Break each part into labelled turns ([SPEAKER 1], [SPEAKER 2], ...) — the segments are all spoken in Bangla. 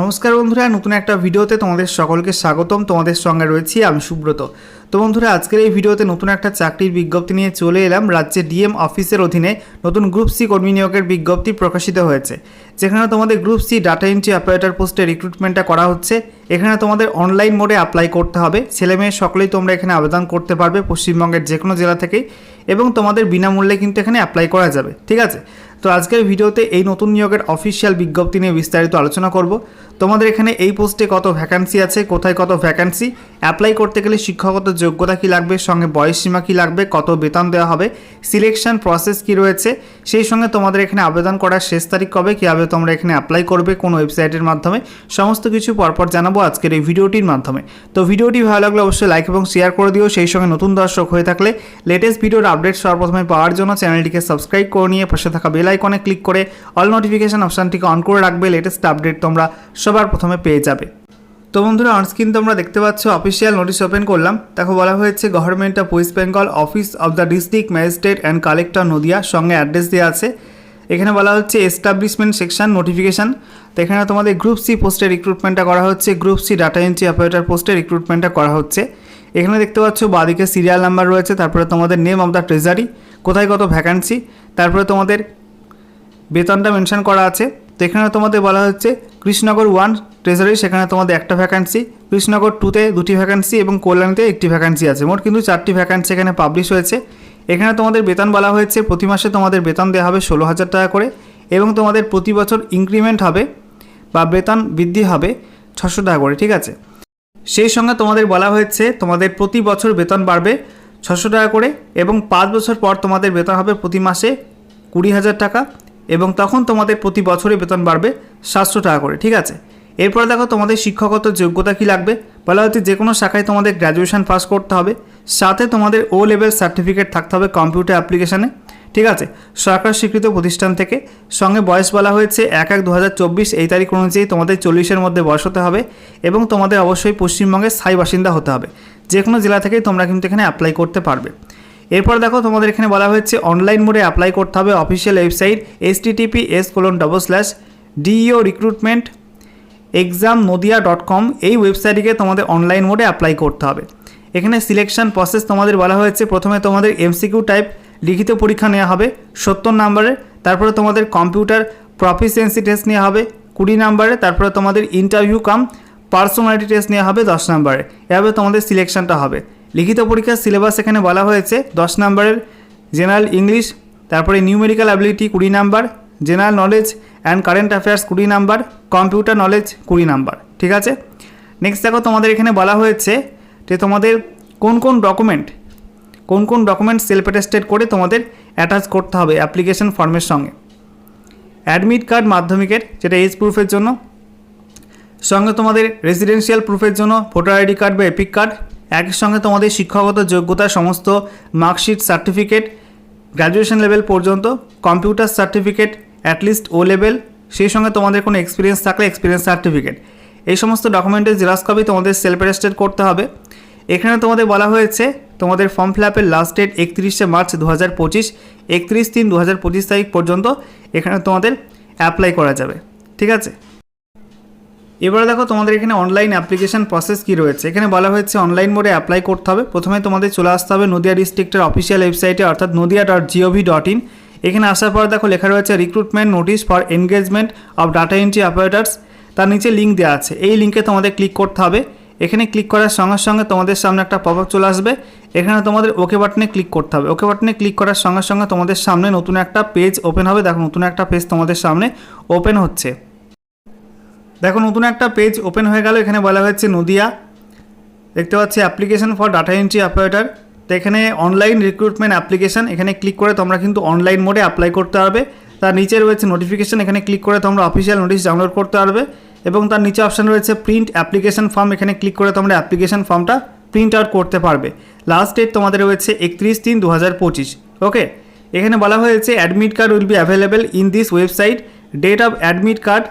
[SPEAKER 1] নমস্কার বন্ধুরা, নতুন একটা ভিডিওতে তোমাদের সকলকে স্বাগতম। তোমাদের সঙ্গে রয়েছি আমি সুব্রত। তো বন্ধুরা, আজকের এই ভিডিওতে নতুন একটা চাকরির বিজ্ঞপ্তি নিয়ে চলে এলাম। রাজ্যে ডিএম অফিসের অধীনে নতুন গ্রুপ সি কর্মী নিয়োগের বিজ্ঞপ্তি প্রকাশিত হয়েছে। যেখানে তোমাদের group C data entry operator পোস্টে রিক্রুটমেন্টটা করা হচ্ছে। এখানে তোমাদের অনলাইন মোডে অ্যাপ্লাই করতে হবে। ছেলে মেয়ে সকলেই তোমরা এখানে আবেদন করতে পারবে পশ্চিমবঙ্গের যে কোনো জেলা থেকেই। এবং তোমাদের বিনামূল্যে কিন্তু এখানে অ্যাপ্লাই করা যাবে। ঠিক আছে? তো আজকের ভিডিওতে এই নতুন নিয়োগের অফিসিয়াল বিজ্ঞপ্তি নিয়ে বিস্তারিত আলোচনা করব। তোমাদের এখানে এই পোস্টে কত ভ্যাকান্সি আছে, কোথায় কত ভ্যাকান্সি অ্যাপ্লাই করতে গেলে শিক্ষাগত যোগ্যতা কী লাগবে, সঙ্গে বয়স সীমা কী লাগবে, কত বেতন দেওয়া হবে সিলেকশন প্রসেস কী রয়েছে, সেই সঙ্গে তোমাদের এখানে আবেদন করার শেষ তারিখ কবে, কীভাবে তোমরা এখানে অ্যাপ্লাই করবে, কোন ওয়েবসাইটের মাধ্যমে, সমস্ত কিছু পরপর জানাব আজকের এই ভিডিওটির মাধ্যমে। তো ভিডিওটি ভালো লাগলে অবশ্যই লাইক এবং শেয়ার করে দিও, সেই সঙ্গে নতুন দর্শক হয়ে থাকলে লেটেস্ট ভিডিওর আপডেট সর্বপ্রথমে পাওয়ার জন্য চ্যানেলটিকে সাবস্ক্রাইব করে নিয়ে পাশে থাকা বেল আইকনে ক্লিক করে অল নোটিফিকেশন অপশানটিকে অন করে রাখবে লেটেস্ট আপডেট তোমরা সবার প্রথমে পেয়ে যাবে। তো বন্ধুরা অনস্ক্রিন তোমরা দেখতে পাচ্ছ অফিসিয়াল নোটিশ ওপেন করলাম। দেখো, বলা হয়েছে government of West Bengal office of the district magistrate and collector Nadia, সঙ্গে অ্যাড্রেস দেওয়া আছে। এখানে বলা হচ্ছে এস্টাবলিশমেন্ট সেকশন নোটিফিকেশান তো এখানে তোমাদের গ্রুপ সি পোস্টে রিক্রুটমেন্টটা করা হচ্ছে group C data entry operator পোস্টে রিক্রুটমেন্টটা করা হচ্ছে। এখানে দেখতে পাচ্ছ, বাদিকে সিরিয়াল নাম্বার রয়েছে, তারপরে তোমাদের নেম অফ দ্য ট্রেজারি কোথায় কত ভ্যাকান্সি তারপরে তোমাদের বেতনটা মেনশন করা আছে। তো এখানে তোমাদের বলা হচ্ছে কৃষ্ণনগর ওয়ান ট্রেজারি সেখানে তোমাদের একটা ভ্যাকান্সি কৃষ্ণনগর টুতে দুটি ভ্যাকান্সি এবং কল্যাণীতে একটি ভ্যাকান্সি আছে। মোট কিন্তু চারটি ভ্যাকান্সি এখানে পাবলিশ হয়েছে। এখানে তোমাদের বেতন বলা হয়েছে, প্রতি মাসে তোমাদের বেতন দেওয়া হবে ষোলো হাজার টাকা করে এবং তোমাদের প্রতি বছর ইনক্রিমেন্ট হবে বা বেতন বৃদ্ধি হবে ছশো টাকা করে, ঠিক আছে? সেই সঙ্গে তোমাদের বলা হয়েছে, তোমাদের প্রতি বছর বেতন বাড়বে ছশো টাকা করে এবং পাঁচ বছর পর তোমাদের বেতন হবে প্রতি মাসে কুড়ি হাজার টাকা। এবং তখন তোমাদের প্রতি বছরে বেতন বাড়বে সাতশো টাকা করে, ঠিক আছে? এরপর দেখো তোমাদের শিক্ষাগত যোগ্যতা কী লাগবে? বলা হচ্ছে যে কোনো শাখায় তোমাদের গ্র্যাজুয়েশন পাস করতে হবে, সাথে তোমাদের ও লেভেল সার্টিফিকেট থাকতে হবে কম্পিউটার অ্যাপ্লিকেশানে ঠিক আছে? সরকার স্বীকৃত প্রতিষ্ঠান থেকে, সঙ্গে বয়স বলা হয়েছে এক এক দু এই তারিখ অনুযায়ী তোমাদের চল্লিশের মধ্যে বয়স হতে হবে এবং তোমাদের অবশ্যই পশ্চিমবঙ্গের স্থায়ী বাসিন্দা হতে হবে যে কোনো জেলা থেকেই তোমরা কিন্তু এখানে অ্যাপ্লাই করতে পারবে। এরপর দেখো তোমাদের এখানে বলা হয়েছে অনলাইন মোডে অ্যাপ্লাই করতে হবে official website S TTP S colon double slash DEO recruitment exam Nadia dot com এই ওয়েবসাইটটিকে তোমাদের অনলাইন মোডে অ্যাপ্লাই করতে হবে। এখানে সিলেকশন প্রসেস তোমাদের বলা হয়েছে, প্রথমে তোমাদের এমসিকিউ টাইপ লিখিত পরীক্ষা নেওয়া হবে, সত্তর নাম্বারে তারপরে তোমাদের কম্পিউটার প্রফিসিয়েন্সি টেস্ট নেওয়া হবে, কুড়ি নাম্বারে তারপরে তোমাদের ইন্টারভিউ কাম পার্সোনালিটি টেস্ট নেওয়া হবে দশ নাম্বারে এভাবে তোমাদের সিলেকশনটা হবে। লিখিত পরীক্ষার সিলেবাস এখানে বলা হয়েছে, দশ নাম্বারের জেনারেল ইংলিশ, তারপরে নিউমেরিক্যাল অ্যাবিলিটি কুড়ি number, general knowledge and current affairs কুড়ি নাম্বার, কম্পিউটার নলেজ কুড়ি নাম্বার, ঠিক আছে? নেক্সট দেখো, তোমাদের এখানে বলা হয়েছে যে তোমাদের কোন কোন ডকুমেন্ট কোন কোন ডকুমেন্ট সেলফ অ্যাটেস্টেড করে তোমাদের অ্যাটাচ করতে হবে অ্যাপ্লিকেশন ফর্মের সঙ্গে। অ্যাডমিট কার্ড মাধ্যমিকের, যেটা এজ প্রুফের জন্য। সঙ্গে তোমাদের রেসিডেন্সিয়াল প্রুফের জন্য ভোটার আইডি কার্ড বা এপিক কার্ড একই সঙ্গে তোমাদের শিক্ষাগত যোগ্যতা সমস্ত মার্কশিট সার্টিফিকেট গ্র্যাজুয়েশন লেভেল পর্যন্ত computer certificate at least O level সেই সঙ্গে তোমাদের কোনো এক্সপিরিয়েন্স থাকলে এক্সপিরিয়েন্স সার্টিফিকেট এই সমস্ত ডকুমেন্টের জেরক্স কপি তোমাদের সেলফ অ্যাটেস্টেড করতে হবে। এখানে তোমাদের বলা হয়েছে, তোমাদের ফর্ম ফিল আপের লাস্ট ডেট একত্রিশে মার্চ দু হাজার পঁচিশ, একত্রিশ তিন দু হাজার পঁচিশ তারিখ পর্যন্ত এখানে তোমাদের অ্যাপ্লাই করা যাবে। ঠিক আছে? এবারে দেখো তোমাদের এখানে অনলাইন অ্যাপ্লিকেশন প্রসেস কী রয়েছে? এখানে বলা হয়েছে অনলাইন মোডে অ্যাপ্লাই করতে হবে। প্রথমে তোমাদের চলে আসতে হবে নদিয়া ডিস্ট্রিক্টের অফিসিয়াল ওয়েবসাইটে অর্থাৎ Nadia dot GOV dot in এখানে আসার পর দেখো লেখা রয়েছে recruitment notice for engagement of data entry operators তার নিচে লিঙ্ক দেওয়া আছে। এই লিঙ্কে তোমাদের ক্লিক করতে হবে। এখানে ক্লিক করার সঙ্গে সঙ্গে তোমাদের সামনে একটা পপ আপ চলে আসবে। এখানে তোমাদের ওকে বাটনে ক্লিক করতে হবে। ওকে বাটনে ক্লিক করার সঙ্গে সঙ্গে তোমাদের সামনে নতুন একটা পেজ ওপেন হবে। দেখো নতুন একটা পেজ তোমাদের সামনে ওপেন হচ্ছে। দেখো, নতুন একটা পেজ ওপেন হয়ে গেল। এখানে বলা হয়েছে নদিয়া। দেখতে পাচ্ছি application for data entry operator তো এখানে অনলাইন রিক্রুটমেন্ট অ্যাপ্লিকেশন এখানে ক্লিক করে তোমরা কিন্তু অনলাইন মোডে অ্যাপ্লাই করতে পারবে। তার নিচে রয়েছে নোটিফিকেশন এখানে ক্লিক করে তোমরা অফিসিয়াল নোটিশ ডাউনলোড করতে পারবে। এবং তার নিচে অপশান রয়েছে প্রিন্ট অ্যাপ্লিকেশন ফর্ম এখানে ক্লিক করে তোমরা অ্যাপ্লিকেশন ফর্মটা প্রিন্ট আউট করতে পারবে। লাস্ট ডেট তোমাদের রয়েছে একত্রিশ তিন দু ওকে এখানে বলা হয়েছে admit card will be available in this website date of admit card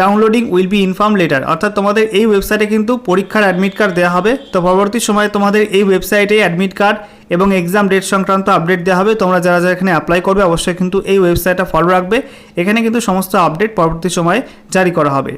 [SPEAKER 1] downloading will be inform later. অর্থাৎ তোমাদের এই ওয়েবসাইটে কিন্তু পরীক্ষার অ্যাডমিট কার্ড দেওয়া হবে। তো পরবর্তী সময়ে তোমাদের এই ওয়েবসাইটে অ্যাডমিট কার্ড এবং এক্সাম ডেট সংক্রান্ত আপডেট দেওয়া হবে। তোমরা যারা যারা এখানে অ্যাপ্লাই করবে, অবশ্যই কিন্তু এই ওয়েবসাইটটা ফলো রাখবে। এখানে কিন্তু সমস্ত আপডেট পরবর্তী সময়ে জারি করা হবে।